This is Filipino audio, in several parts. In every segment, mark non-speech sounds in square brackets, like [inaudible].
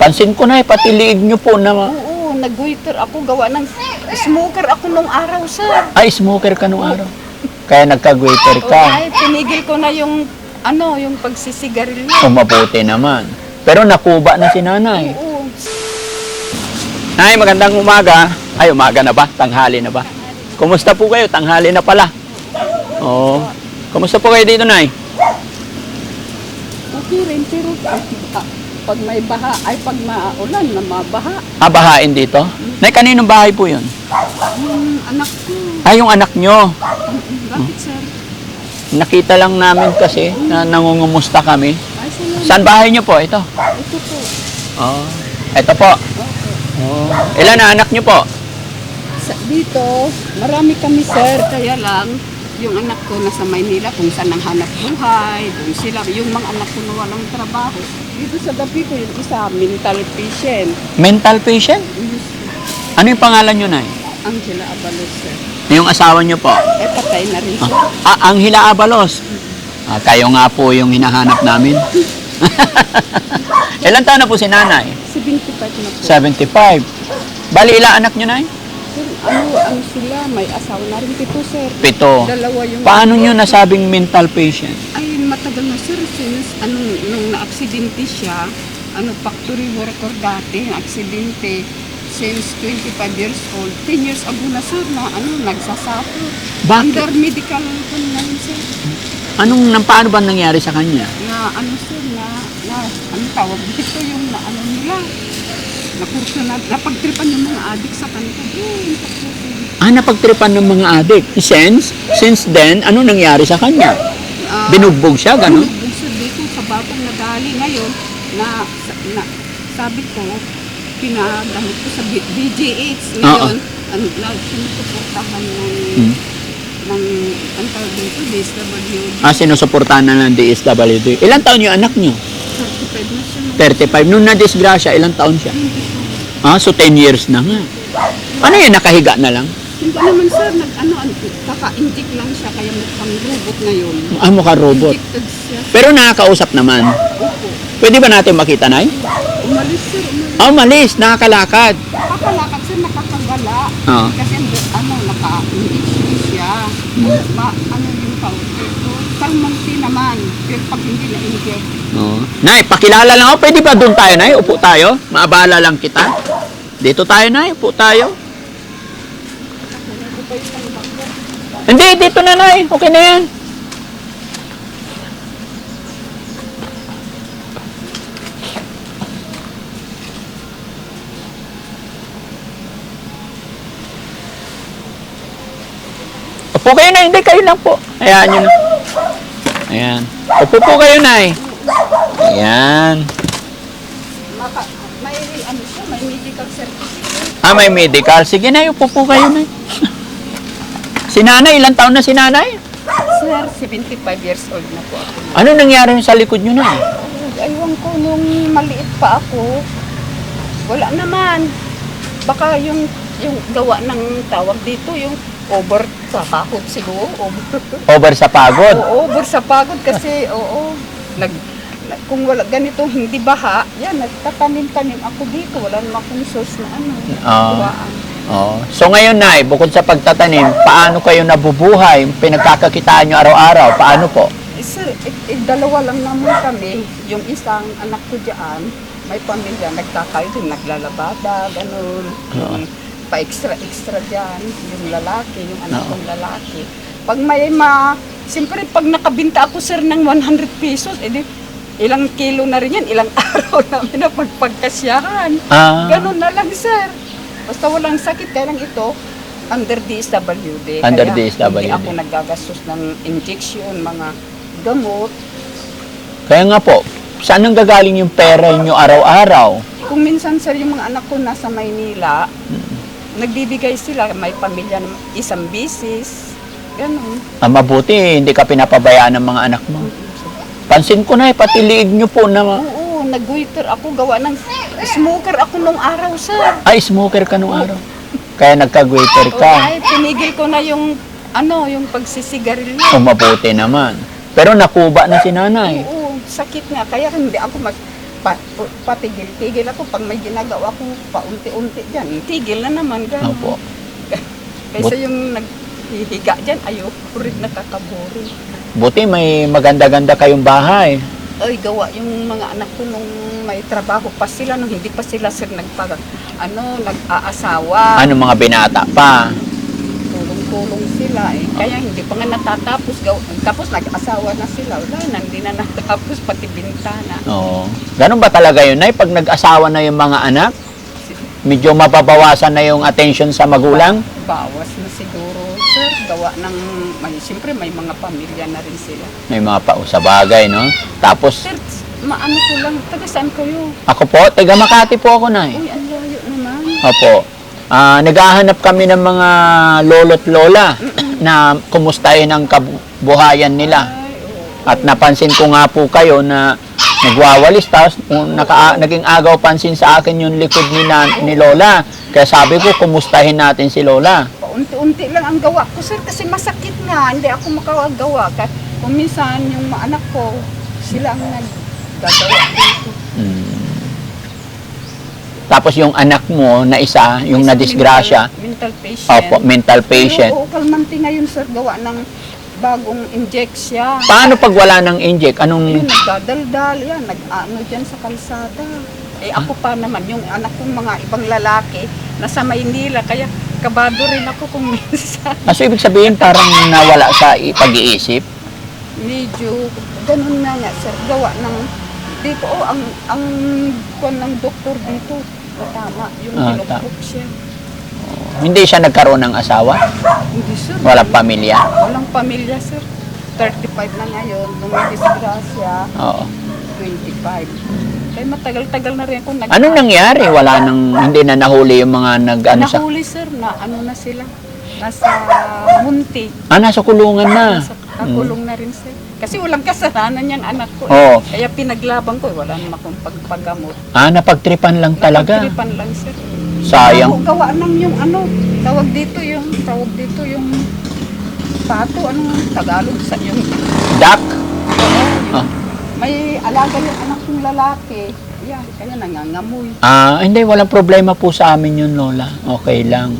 Pansin ko na, pati liig nyo po na... Oo, nag-waiter ako, gawa ng smoker ako nung araw, sir. Ay, smoker ka nung araw. Kaya nagka-waiter ka. ay, pinigil ko na yung, ano, yung pagsisigarilyo. Kumabuti naman. Pero nakuba na si nanay. Oo. Nay, magandang umaga. Ay, umaga na ba? Tanghali na ba? Kumusta po kayo? Tanghali na pala. Oo. Kumusta po kayo dito, Nay? Okay rin, pero pag may baha, ay pag maulan na mabaha, Ah, bahain dito? Nay, kaninong bahay po yun? yung anak ko, Ay, yung anak nyo. bakit sir? Nakita lang namin kasi na nangungumusta kami. Ay, salamat. Saan bahay nyo po? Ito. Ito po. Oo. Ito po. Oo. Ilan na anak nyo po? Sa, dito, marami kami sir, kaya lang, yung anak ko nasa Maynila kung saan ang hanap buhay, doon sila, yung mga anak ko na walang trabaho. Dito sa gabi ko, yung isa, mental patient. Mental patient? Ano yung pangalan nyo, Nay? Angela Abalos, sir. Yung asawa nyo po? Eh, patay na rin siya. Ah, Anghela Abalos. Ah, kayo nga po yung hinahanap namin. [laughs] Ilan taon na po si nanay? 75 na po. 75. Bali, ilang anak nyo, Nay? Ano, ano sila, may asawa na rin pito, sir. Pito. Dalawa yung... Paano nyo nasabing mental patient? Ay, matagal na, sir. Since, anong, nung na-aksidente siya, ano, factory worker dati, aksidente, since 25 years old, 10 years ago na, sir, na, ano, nagsasuffer. Bakit? Under medical, ano na yun, sir. Anong, nang paano ba nangyari sa kanya? Na, ano, sir, na, na, ano tawag dito, yung, na, ano nila, na kurso na, napagtripan yung mga adik sa kanila. Yun, Ah, napagtripan ng mga adik. Since, since then, ano nangyari sa kanya? ah, Binugbog siya, gano'n? Binugbog siya dito sa batang nadali ngayon na, na sabi ko, pinagamit ko sa BGH ngayon, ang na, sinusuportahan ng, Hmm. Ng, ang tawag dito, DSWD. Ah, sinusuportahan na ng DSWD. Ilan taon yung anak nyo? 35 na siya. no? 35. Nung na-disgrasya, ilang taon siya? Ah, so 10 years na nga. Ano yan, nakahiga na lang? Hindi naman sir, nag, ano, kaka-inject lang siya, kaya mukhang robot ngayon. Ah, mukha robot. Injected siya. Pero nakakausap naman. Opo. Pwede ba natin makita, Nay? Umalis sir, umalis. Ah, malis, nakakalakad. Nakakalakad siya, nakakagala. Oo. Kasi ano, naka-inject siya. Ma, ano tawag dito? Kalmanti naman. Pero pag hindi na-inject, Oo. Nay, pakilala lang ako. Pwede ba doon tayo, Nay? Upo tayo. Maabala lang kita. Dito tayo, Nay. Upo tayo. Hindi, dito na, Nay. Okay na yan. Upo kayo, Nay. Hindi, kayo lang po. Hayaan nyo na. Ayan. Upo po kayo, Nay. Ayan. maka, may, ano siya, may medical certificate. Ah, may medical. Sige na, upo po kayo, Nay. Si nanay, ilang taon na si nanay? Sir, 75 years old na po ako. Ano nangyari sa likod nyo, Nay? Aywan ko nung maliit pa ako, wala naman. Baka yung yung gawa ng tawag dito, yung over sa pagod siguro. Over, sa pagod. oo, over sa pagod kasi, [laughs] oo. Nag, kung wala ganito hindi baha, yan, nagtatanim-tanim ako dito. Wala naman akong source na ano. Ah. gawaan. Oh. So ngayon, Nay, bukod sa pagtatanim, paano kayo nabubuhay? Pinagkakakitaan nyo araw-araw, paano po? Eh, sir, eh, eh, dalawa lang naman kami. Yung isang anak ko dyan, may pamilya, nagkakayo din, naglalabada, ganun. Oo. Pa-extra-extra dyan, yung lalaki, yung anak kong lalaki. Pag may ma... Siyempre, pag nakabinta ako, sir, ng 100 pesos, edi ilang kilo na rin yan, ilang [laughs] araw namin na pagpagkasyahan. Ah, Ganun na lang, sir. Basta walang sakit, kaya lang ito, under DSWD. Under Kaya DSWD. Hindi ako nagagastos ng injection, mga gamot. kaya nga po, saan nang gagaling yung pera nyo araw-araw? Kung minsan, sir, yung mga anak ko nasa Maynila, nagbibigay sila, may pamilya ng isang bisis. Ganun. Ah, mabuti, hindi ka pinapabayaan ng mga anak mo. Pansin ko na, pati liig nyo po na... Oo, nag-waiter ako, gawa ng smoker ako nung araw, sir. Ay, smoker ka nung araw. Kaya nagka-waiter O, ka. ay, pinigil ko na yung, ano, yung pagsisigarilyo. Kung mabuti naman. Pero nakuba na si nanay. Oo, sakit nga. Kaya hindi ako mag... pa, patigil-tigil ako pag may ginagawa ko paunti-unti dyan. Tigil na naman, gano'n. Opo. [laughs] Kaysa yung naghihiga dyan, ayoko rin nakakaburi. Buti may maganda-ganda kayong bahay. Ay, gawa yung mga anak ko nung may trabaho pa sila, nung hindi pa sila sir nagpag, ano, nag-aasawa. Ano mga binata pa. Tulong-tulong sila eh. Kaya hindi pa nga natatapos. Tapos nag-asawa na sila. Wala na, hindi na natapos [laughs] pati bintana. Oo. Ganun ba talaga yun, Nay? Pag nag-asawa na yung mga anak, medyo mababawasan na yung attention sa magulang? Bawas na siguro, sir. Gawa ng, may, siyempre may mga pamilya na rin sila. May mga pausabagay, no? Tapos, Sir, maano ko lang, taga saan kayo? ako po, taga Makati po ako, Nay. Uy, ang layo naman. Opo. Ah, naghahanap kami ng mga lolo't lola [clears throat] na kumustahin ang kabuhayan nila. At napansin ko nga po kayo na nagwawalis tapos naka, naging agaw pansin sa akin yung likod ni, na, ni Lola. Kaya sabi ko, kumustahin natin si Lola. Paunti-unti lang ang gawa ko, sir, kasi masakit nga. Hindi ako makagawa. Kahit kung minsan yung mga anak ko, sila ang naggagawa dito. Hmm. Tapos yung anak mo na isa, yung Isang na-disgrasya, Mental, mental patient. opo, mental patient. Oo, kalmanti ngayon, sir, gawa ng bagong injection. Paano pag wala ng inject? Yun, Anong, nagdadaldal yan, nag-ano dyan sa kalsada. Eh ako pa naman, yung anak kong mga ibang lalaki, nasa Maynila, kaya kabado rin ako kung [laughs] minsan. ah, so ibig sabihin parang nawala sa pag-iisip? Medyo, ganun na nga, sir, gawa ng, dito, oh, ang, ang, kwan ng doktor dito, tama, yung Ah, pinupok siya. Hindi siya nagkaroon ng asawa? Hindi, sir. Walang pamilya? Walang pamilya, sir. 35 na ngayon, nung may disgrasya, Oo. 25. Kaya matagal-tagal na rin ako nag- Anong nangyari? Wala nang, hindi na nahuli yung mga nag, ano sa, Nahuli sir na ano na sila. Nasa munti. ah, nasa kulungan na. Nasa kakulong na rin sir. Kasi walang kasalanan yung anak ko. eh. Oo. Kaya pinaglaban ko. eh. Wala naman akong pagpagamot. Ah, napagtripan lang talaga. Napagtripan lang sir. Sayang. Ako, gawa ng yung ano. Tawag dito yung, tawag dito yung pato. Anong Tagalog sa yung Dak? Oo. Ah. May alaga yung anak kong lalaki. Yan, kaya nangangamoy. Ah, hindi, walang problema po sa amin yun, Lola. Okay lang.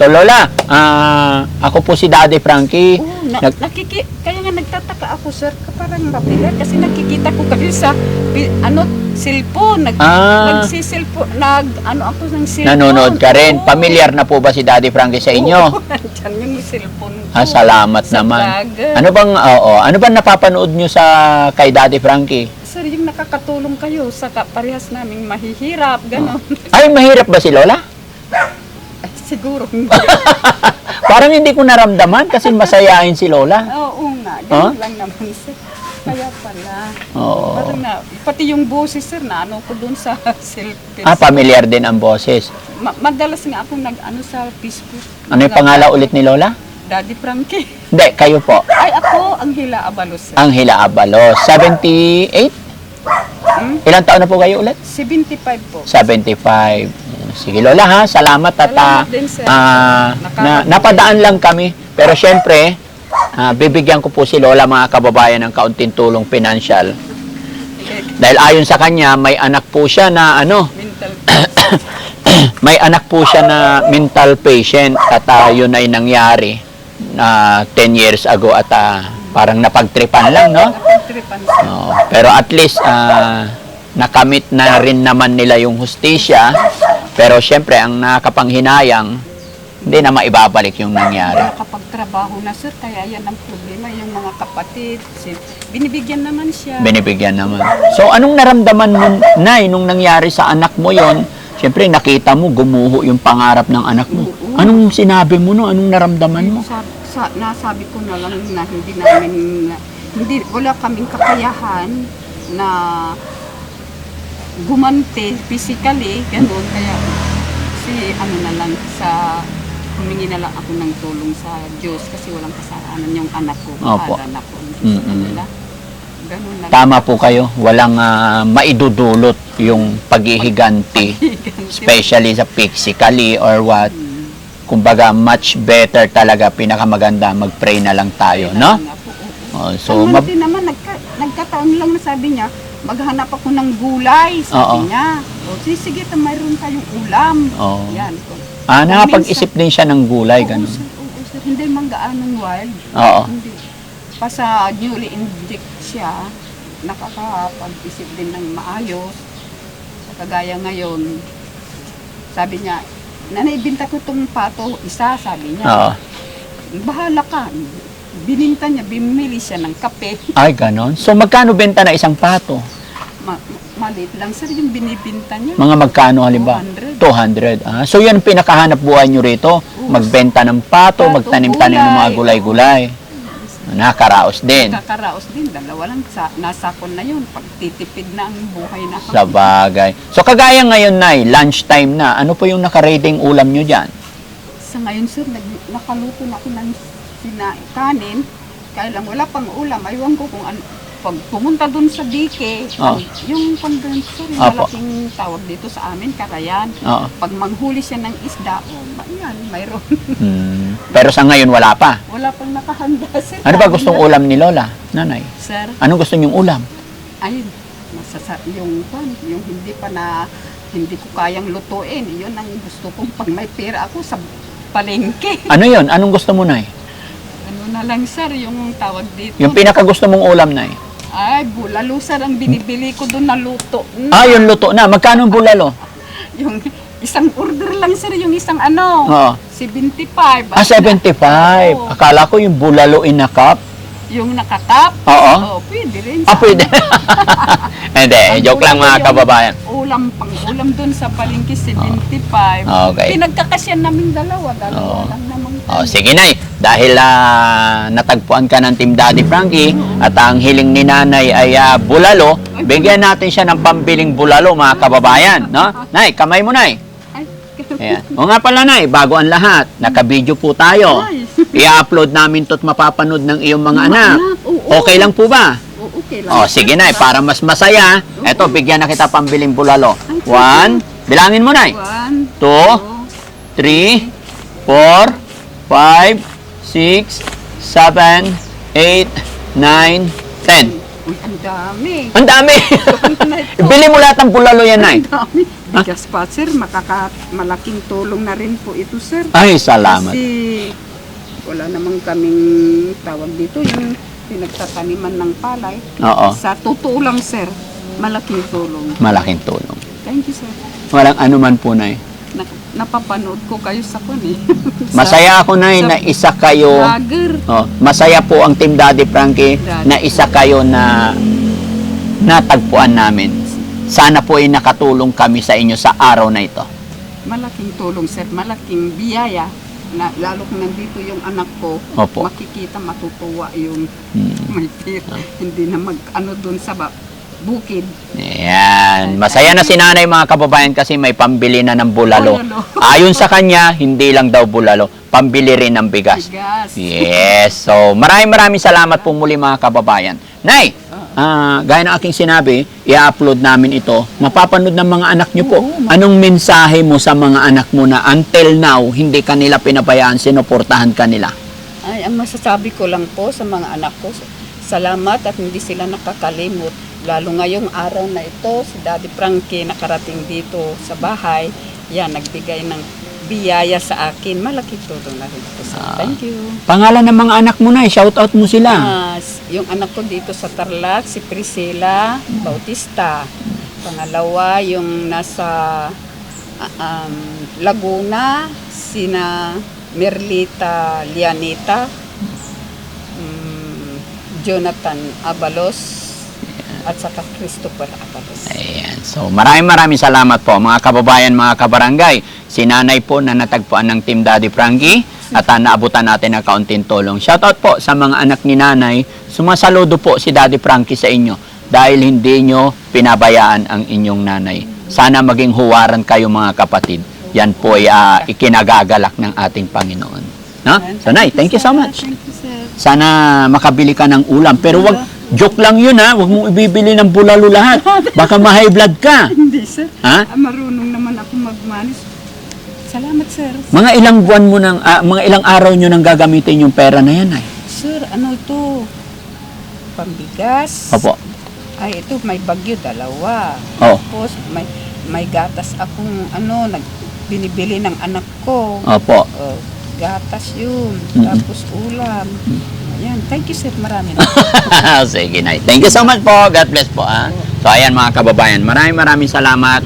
So, Lola, ah, ako po si Daddy Frankie. Oo, na, Nag- nakiki, kaya nga nagtataka ako sir, ka parang mabigat kasi nakikita ko kayo sa pi- ano, cellphone, nag, Ah. nagsiselfone, nag, ano ako ng cellphone. Nanonood ka rin. Oo. Familiar na po ba si Daddy Frankie sa inyo? Oo, [laughs] nandyan yung cellphone ko. Ah, salamat Sa naman. vlogger. Ano bang, oo, ano bang napapanood nyo sa kay Daddy Frankie? Sir, yung nakakatulong kayo sa ka- parehas naming mahihirap, gano'n. Ay, mahirap ba si Lola? Siguro. [laughs] Parang hindi ko naramdaman kasi masayahin si Lola. Oo nga, Huh? gano'n lang naman sir. Kaya pala. Oo. Parang na, pati yung boses sir, na ano ko dun sa [laughs] cellphone. Ah, familiar din ang boses. Ma- madalas nga ako nag-ano sa Facebook. Ano yung pangalan ulit ni Lola? Daddy Frankie. Hindi, kayo po. Ay, ako, ang hila abalos. sir. Anghela Abalos. 78? Hmm? Ilang taon na po kayo ulit? 75 po. 75. Sige Lola ha, salamat at Salamat din, sir. ah, na, napadaan lang kami. Pero syempre, ah, bibigyan ko po si Lola mga kababayan ng kaunting tulong pinansyal. Eh, Dahil ayon sa kanya, may anak po siya na ano, [coughs] may anak po siya na mental patient at ah, yun ay nangyari na 10 years ago at ah, parang napagtripan lang, no? Napagtripan pero at least ah, nakamit na rin naman nila yung hustisya. Pero syempre, ang nakapanghinayang, hindi na maibabalik yung nangyari. Nakapagtrabaho na sir, kaya yan ang problema. Yung mga kapatid, si, binibigyan naman siya. Binibigyan naman. So, anong naramdaman mo, Nay, nung nangyari sa anak mo yon? Syempre, nakita mo, gumuho yung pangarap ng anak mo. Anong sinabi mo no? Anong naramdaman mo? sa, sa, nasabi ko na lang na hindi namin, hindi, wala kaming kakayahan na gumante physically, ganun. Kaya si ano na lang sa humingi na lang ako ng tulong sa Diyos kasi walang kasalanan yung anak ko. Opo. Ang sa Mm-mm. kanila. Ganun na lang. Tama po kayo. Walang ah, maidudulot yung paghihiganti. Especially sa physically or what. Hmm. Kumbaga, much better talaga, pinakamaganda, mag-pray na lang tayo, no? Nga po, oo. Oh, So, so, mab- naman, nagka, nagkataon lang na sabi niya, maghanap ako ng gulay, sabi Oo. niya. O, sige, sige, ta, mayroon tayong ulam. Oo. Yan. Ah, nakapag-isip din siya ng gulay, Oo, ganun. sir, oo, sir. Hindi man gaanong wild. Oo. Hindi. Pa sa newly inject siya, nakakapag-isip din ng maayos. Sa kagaya ngayon, sabi niya, nanay, binta ko itong pato, isa, sabi niya. Oo. Bahala ka. Bininta niya, bimili siya ng kape. Ay, ganon. So, magkano benta na isang pato? Ma- ma- maliit lang, sir, yung binibinta niya. Mga magkano halimbawa? 200. 200. Ah, so, ang pinakahanap buhay nyo rito. Magbenta ng pato, Pato, magtanim-tanim ng mga gulay. gulay-gulay. Nakakaraos din. Kakaraos din, dalawa lang sa, nasakon na yun. Pagtitipid na ang buhay na Sa bagay. So, kagaya ngayon, Nay, lunchtime na. Ano po yung nakarading ulam nyo dyan? Sa ngayon, sir, nag, nakaluto na ako ng sina, kanin. Kaya lang, wala pang ulam. Aywan ko kung ano. Pag pumunta dun sa dike, Oo. yung condenser, yung Opo. malaking tawag dito sa amin, karayan. Oo. Pag manghuli siya ng isda, oh, yan, mayroon. [laughs] Hmm. Pero sa ngayon, wala pa. wala pang nakahanda, sir. Ano ba gustong ulam ni Lola, Nanay? Sir, Anong gusto nyong ulam? ayun, masasa, yung, yung hindi pa na, hindi ko kayang lutuin. Yun ang gusto kong pag may pera ako sa palengke. Ano yon? Anong gusto mo, Nay? Ano na lang, sir, yung tawag dito. Yung pinakagusto mong ulam, Nay? Ay, bulalo, sir, ang binibili ko doon na luto. Mm, Ah, yung luto na. Magkano ang bulalo? [laughs] Yung isang order lang, sir, yung isang ano, Oo. 75. Ah, 75. Oo. Akala ko yung bulalo in a cup. Yung nakatap. Oo. Oh, pwede rin. Ah, pwede. [laughs] Hindi, joke lang mga Yung kababayan. Ulam, pang ulam doon sa palengke, 75. Okay. Pinagkakasyan namin dalawa, dalawa Oo. lang naman. Oh, sige Nay, dahil ah, natagpuan ka ng Team Daddy Frankie at ang hiling ni Nanay ay ah, bulalo, bigyan natin siya ng pambiling bulalo mga kababayan, no? Nay, kamay mo Nay. Ay, Ayan. O nga pala Nay, bago ang lahat, naka-video po tayo. Ay. I-upload namin to't mapapanood ng iyong mga anak. Okay lang po ba? Okay lang. Oh, sige Nay, para mas masaya, eto bigyan na kita pambiling bulalo. One, bilangin mo Nay. One, Two, two, three, four, five, six, seven, eight, nine, ten. Uy, ang dami. Ang dami! [laughs] Bili mo lahat ng bulalo yan, Nay. Ang dami. Bigas pa, sir. Makaka malaking tulong na rin po ito, sir. Ay, salamat. Kasi wala namang kaming tawag dito, yung pinagtataniman ng palay. Oo, Sa totoo lang, sir, malaking tulong. malaking tulong. Thank you, sir. Walang anuman po, Nay. Na, napapanood ko kayo sa kun eh. [laughs] Masaya ako, sa na isa kayo. Vlogger. Oh, masaya po ang Team Daddy Frankie Daddy. na isa kayo na natagpuan namin. Sana po ay nakatulong kami sa inyo sa araw na ito. Malaking tulong, sir. Malaking biyaya. Na, lalo kung nandito yung anak ko, Opo. makikita, matutuwa yung Hmm. [laughs] may pera. Hindi na mag, ano dun sa bukid. Ayan. Masaya na si nanay mga kababayan kasi may pambili na ng bulalo. Bulalo. [laughs] Ayon sa kanya, hindi lang daw bulalo, pambili rin ng bigas. Bigas. Yes. So, maraming maraming salamat po muli mga kababayan. Nay, ah, gaya ng aking sinabi, i-upload namin ito. Mapapanood ng mga anak nyo po. Anong mensahe mo sa mga anak mo na until now, hindi kanila pinabayaan, sinuportahan kanila? Ay, ang masasabi ko lang po sa mga anak ko, salamat at hindi sila nakakalimot. Lalo ngayong araw na ito, si Daddy Frankie nakarating dito sa bahay. Yan, nagbigay ng biyaya sa akin. Malaking tulong na rin po sir. Ah. Thank you. Pangalan ng mga anak mo na, shout out mo sila. S- yung anak ko dito sa Tarlac, si Priscilla Bautista. Pangalawa, yung nasa ah, um, Laguna, sina Merlita Lianita, mm, Jonathan Abalos, at saka Christopher Abalos. Ayan. So, maraming maraming salamat po mga kababayan, mga kabarangay. Si nanay po na natagpuan ng Team Daddy Frankie at uh, naabutan natin ng kaunting tulong. Shoutout po sa mga anak ni nanay. Sumasaludo po si Daddy Frankie sa inyo dahil hindi nyo pinabayaan ang inyong nanay. Sana maging huwaran kayo mga kapatid. Yan po ay ah, ikinagagalak ng ating Panginoon. No? So, Nay, thank you so much. Sana makabili ka ng ulam. Pero wag, joke lang yun ha. Huwag mong ibibili ng bulalo lahat. [laughs] Baka ma-high blood ka. Hindi, sir. Ha? Ah, marunong naman ako magmanis. Salamat, sir. Mga ilang buwan mo nang, ah, mga ilang araw nyo nang gagamitin yung pera na yan ay. Sir, ano to? Pambigas. Opo. Ay, ito, may bagyo, dalawa. Oh. Tapos, may, may gatas akong, ano, nag, binibili ng anak ko. Opo. Oh, gatas yun. Mm. Tapos ulam. Ayan. Thank you, sir. Marami. [laughs] Sige, Nay. Thank you so much po. God bless po. Ah. So, ayan mga kababayan. Maraming maraming salamat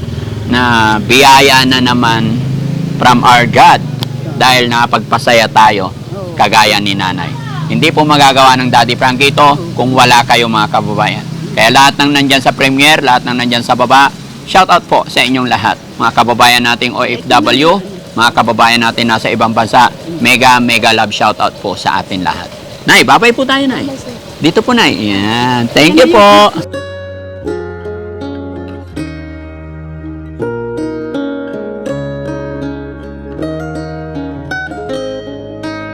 na biyaya na naman from our God dahil nakapagpasaya tayo kagaya ni nanay. Hindi po magagawa ng Daddy Frankie ito kung wala kayo mga kababayan. Kaya lahat ng nandyan sa premiere, lahat ng nandyan sa baba, shout out po sa inyong lahat. Mga kababayan nating OFW, mga kababayan natin nasa ibang bansa, mega mega love shout out po sa atin lahat. Nay, babay po tayo, Nay. Dito po, Nay. Yan. Thank you po.